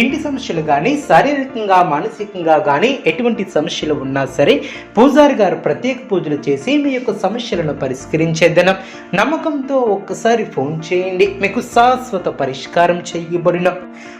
ఇంటి సమస్యలు కానీ శారీరకంగా మానసికంగా కానీ ఎటువంటి సమస్యలు ఉన్నా సరే పూజారి గారు ప్రత్యేక పూజలు చేసి మీ యొక్క సమస్యలను పరిష్కరించేదనం. నమ్మకంతో ఒక్కసారి ఫోన్ చేయండి. మీకు శాశ్వత పరిష్కారం చేయబడిన.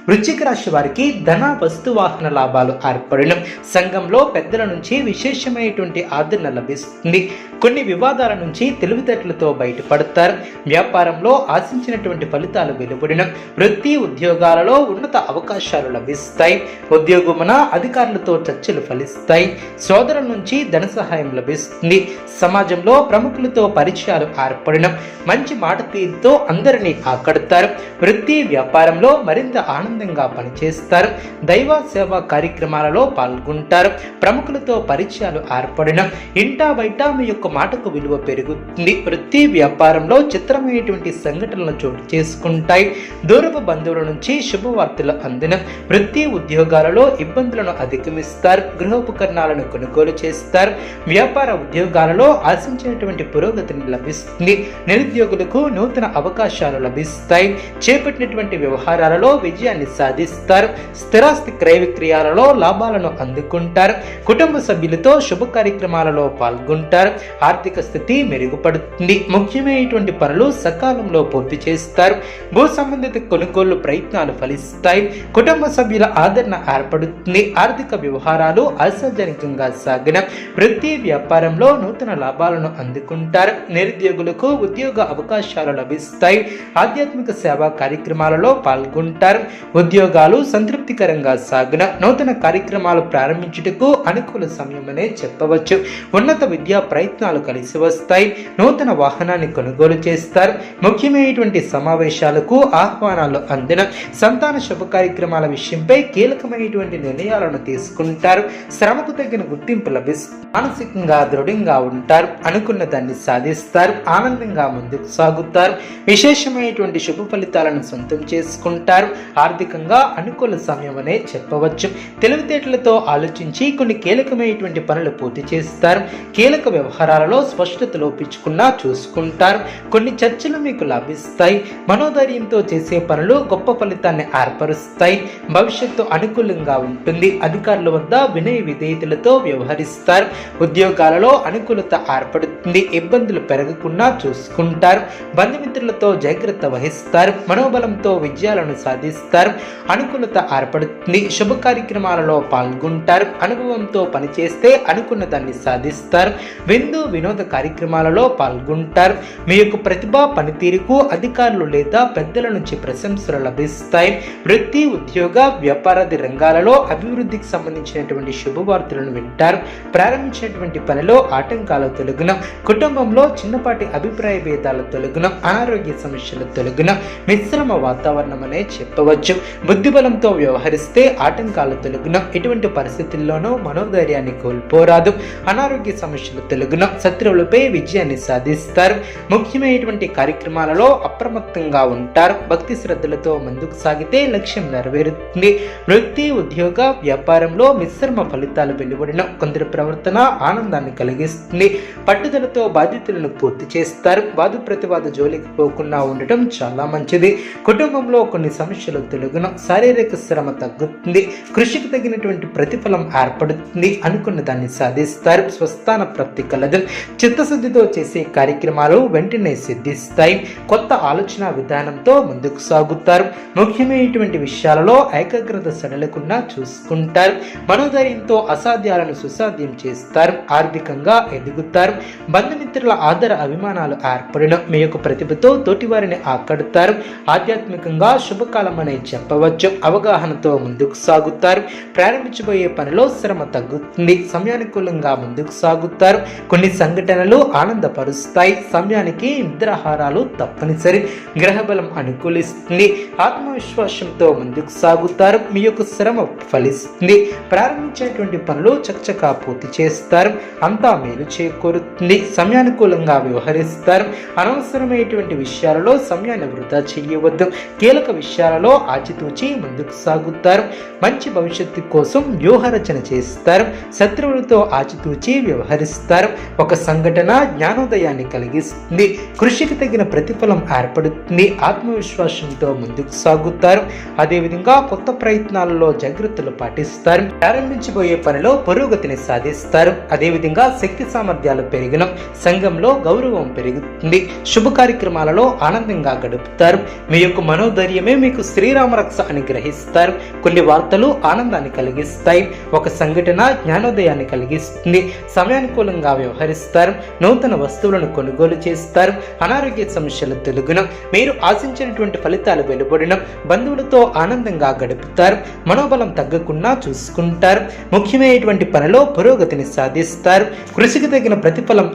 వృశ్చిక రాశి వారికి ధన వస్తు వాహన లాభాలు ఏర్పడిన. సంఘంలో పెద్దల నుంచి విశేషమైనటువంటి ఆదరణ లభిస్తుంది. కొన్ని వివాదాల నుంచి తెలివితేటలతో బయటపడతారు. వ్యాపారంలో ఆశించినటువంటి ఫలితాలు వెలువడిన. వృత్తి ఉద్యోగాలలో ఉన్నత అవకాశం అవకాశాలు లభిస్తాయి. ఉద్యోగమున అధికారులతో చర్చలు ఫలిస్తాయి. సోదరుల నుంచి ధన సహాయం లభిస్తుంది. సమాజంలో ప్రముఖులతో పరిచయాలు ఏర్పడడం మంచి మాట తీరుతో అందరినీ ఆకడతారు. వృత్తి వ్యాపారంలో మరింత ఆనందంగా పనిచేస్తారు. దైవ సేవ కార్యక్రమాలలో పాల్గొంటారు. ప్రముఖులతో పరిచయాలు ఏర్పడడం ఇంటా బయట మీ యొక్క మాటకు విలువ పెరుగుతుంది. వృత్తి వ్యాపారంలో చిత్రమైనటువంటి సంఘటనలు చోటు చేసుకుంటాయి. దూరపు బంధువుల నుంచి శుభవార్తలు అందిన వృత్తి ఉద్యోగాలలో ఇబ్బందులను అధిగమిస్తారు. గృహోపకరణాలను కొనుగోలు చేస్తారు. వ్యాపార ఉద్యోగాలలో ఆశించినటువంటి పురోగతిని లభిస్తుంది. నిరుద్యోగులకు నూతన అవకాశాలు లభిస్తాయి. చేపట్టినటువంటి వ్యవహారాలలో విజయాన్ని సాధిస్తారు. స్థిరాస్తి క్రయ విక్రయాలలో లాభాలను అందుకుంటారు. కుటుంబ సభ్యులతో శుభ కార్యక్రమాలలో పాల్గొంటారు. ఆర్థిక స్థితి మెరుగుపడుతుంది. ముఖ్యమైనటువంటి పనులు సకాలంలో పూర్తి చేస్తారు. భూ సంబంధిత కొనుగోలు ప్రయత్నాలు ఫలిస్తాయి. కుటుంబ కుటుంబ సభ్యుల ఆదరణ ఏర్పడుతుంది. ఆర్థిక వ్యవహారాలు ఆశాజనకంగా సాగిన వృత్తి వ్యాపారంలో నూతన లాభాలను అందుకుంటారు. నిరుద్యోగులకు ఉద్యోగ అవకాశాలు లభిస్తాయి. ఆధ్యాత్మిక సేవా కార్యక్రమాలలో పాల్గొంటారు. ఉద్యోగాలు సంతృప్తికరంగా సాగిన నూతన కార్యక్రమాలు ప్రారంభించుటకు అనుకూల సమయమనే చెప్పవచ్చు. ఉన్నత విద్యా ప్రయత్నాలు కలిసి వస్తాయి. నూతన వాహనాన్ని కొనుగోలు చేస్తారు. ముఖ్యమైనటువంటి సమావేశాలకు ఆహ్వానాలు అందిన సంతాన శుభ కార్యక్రమం కార్యక్రమాల విషయంపై కీలకమైనటువంటి నిర్ణయాలను తీసుకుంటారు. శ్రమకు తగిన గుర్తింపు లభిస్తుంది మానసికంగా దృఢంగా ఉంటారు. అనుకున్న దాన్ని సాధిస్తారు. ఆనందంగా ముందుకు సాగుతారు. విశేషమైనటువంటి శుభ ఫలితాలను సొంతం చేసుకుంటారు. ఆర్థికంగా అనుకూల సమయం అనే చెప్పవచ్చు. తెలివితేటలతో ఆలోచించి కొన్ని కీలకమైనటువంటి పనులు పూర్తి చేస్తారు. కీలక వ్యవహారాలలో స్పష్టత లోపించుకున్నా చూసుకుంటారు. కొన్ని చర్చలు మీకు లభిస్తాయి. మనోధైర్యంతో చేసే పనులు గొప్ప ఫలితాన్ని ఏర్పరుస్తాయి. భవిష్యత్తు అనుకూలంగా ఉంటుంది. అధికారుల వద్ద వినయ విధేయతలతో వ్యవహరిస్తారు. ఉద్యోగాలలో అనుకూలత ఏర్పడుతుంది. ఇబ్బందులు పెరగకుండా చూసుకుంటారు. బంధుమిత్రులతో జాగ్రత్త వహిస్తారు. మనోబలంతో విజయాలను సాధిస్తారు. అనుకూలత ఏర్పడుతుంది. శుభ కార్యక్రమాలలో పాల్గొంటారు. అనుభవంతో పనిచేస్తే అనుకున్న దాన్ని సాధిస్తారు. విందు వినోద కార్యక్రమాలలో పాల్గొంటారు. మీ యొక్క ప్రతిభ పనితీరుకు అధికారులు లేదా పెద్దల నుంచి ప్రశంసలు లభిస్తాయి. వృత్తి ఉద్యోగ వ్యాపారాది రంగాలలో అభివృద్ధికి సంబంధించినటువంటి శుభవార్తలను వింటారు. ప్రారంభించినటువంటి పనిలో ఆటంకాలు తొలగిన. కుటుంబంలో చిన్నపాటి అభిప్రాయ భేదాల తొలగున అనారోగ్య సమస్యల తొలగున మిశ్రమ వాతావరణం అనే చెప్పవచ్చు. బుద్ధిబలంతో వ్యవహరిస్తే ఆటంకాల తొలగున ఎటువంటి పరిస్థితుల్లోనూ మనోధైర్యాన్ని కోల్పోరాదు. అనారోగ్య సమస్యల తొలగున శత్రువులపై విజయాన్ని సాధిస్తారు. ముఖ్యమైనటువంటి కార్యక్రమాలలో అప్రమత్తంగా ఉంటారు. భక్తి శ్రద్ధలతో ముందుకు సాగితే లక్ష్యం నెరవేరుతుంది. వృత్తి ఉద్యోగ వ్యాపారంలో మిశ్రమ ఫలితాలు వెలువడిన కొందరి ప్రవర్తన ఆనందాన్ని కలిగిస్తుంది. పట్టుదల పట్టుదలతో బాధ్యతలను పూర్తి చేస్తారు. వాదు ప్రతివాద జోలికి పోకుండా ఉండటం చాలా మంచిది. కుటుంబంలో కొన్ని సమస్యలు తొలగిన శారీరక శ్రమ తగ్గుతుంది. కృషికి తగినటువంటి ప్రతిఫలం ఏర్పడుతుంది అనుకున్న దాన్ని సాధిస్తారు. స్వస్థాన ప్రాప్తి కలదు. చిత్తశుద్ధితో చేసే కార్యక్రమాలు వెంటనే సిద్ధిస్తాయి. కొత్త ఆలోచన విధానంతో ముందుకు సాగుతారు. ముఖ్యమైనటువంటి విషయాలలో ఏకాగ్రత సడలకుండా చూసుకుంటారు. మనోధైర్యంతో అసాధ్యాలను సుసాధ్యం చేస్తారు. ఆర్థికంగా ఎదుగుతారు. బంధుమిత్రుల ఆదర అభిమానాలు ఏర్పడిన మీ యొక్క ప్రతిభతో తోటివారిని ఆకడతారు. ఆధ్యాత్మికంగా శుభకాలం అనే చెప్పవచ్చు. అవగాహనతో ముందుకు సాగుతారు. ప్రారంభించబోయే పనిలో శ్రమ తగ్గుతుంది. సమయానుకూలంగా ముందుకు సాగుతారు. కొన్ని సంఘటనలు ఆనందపరుస్తాయి. సమయానికి నిద్రాహారాలు తప్పనిసరి. గ్రహబలం అనుకూలిస్తుంది. ఆత్మవిశ్వాసంతో ముందుకు సాగుతారు. మీ యొక్క శ్రమ ఫలిస్తుంది. ప్రారంభించేటువంటి పనులు చకచకా పూర్తి చేస్తారు. అంతా మేలు చేకూరుతుంది. సమయానుకూలంగా వ్యవహరిస్తారు. అనవసరమైనటువంటి విషయాలలో సమయాన్ని వృధా చేయవద్దు. కీలక విషయాలలో ఆచితూచి ముందుకు సాగుతారు. మంచి భవిష్యత్తు కోసం వ్యూహరచన చేస్తారు. శత్రువులతో ఆచితూచి వ్యవహరిస్తారు. ఒక సంఘటన జ్ఞానోదయాన్ని కలిగిస్తుంది. కృషికి తగిన ప్రతిఫలం ఏర్పడుతుంది. ఆత్మవిశ్వాసంతో ముందుకు సాగుతారు. అదేవిధంగా కొత్త ప్రయత్నాలలో జాగ్రత్తలు పాటిస్తారు. ప్రారంభించబోయే పనిలో పురోగతిని సాధిస్తారు. అదేవిధంగా శక్తి సామర్థ్యాలు పెరిగిన సంఘంలో గౌరవం పెరుగుతుంది. శుభ కార్యక్రమాలలో ఆనందంగా గడుపుతారు. మీ యొక్క మనోధైర్యమే మీకు శ్రీరామ రక్ష అని గ్రహిస్తారు. కొన్ని వార్తలు ఆనందాన్ని కలిగిస్తాయి. ఒక సంఘటన జ్ఞానోదయాన్ని కలిగిస్తుంది. సమయానుకూలంగా వ్యవహరిస్తారు. నూతన వస్తువులను కొనుగోలు చేస్తారు. అనారోగ్య సమస్యలు తొలగిన. మీరు ఆశించినటువంటి ఫలితాలు వెలువడిన. బంధువులతో ఆనందంగా గడుపుతారు. మనోబలం తగ్గకుండా చూసుకుంటారు. ముఖ్యమైనటువంటి పనిలో పురోగతిని సాధిస్తారు. కృషికి తగిన ప్రతిఫలం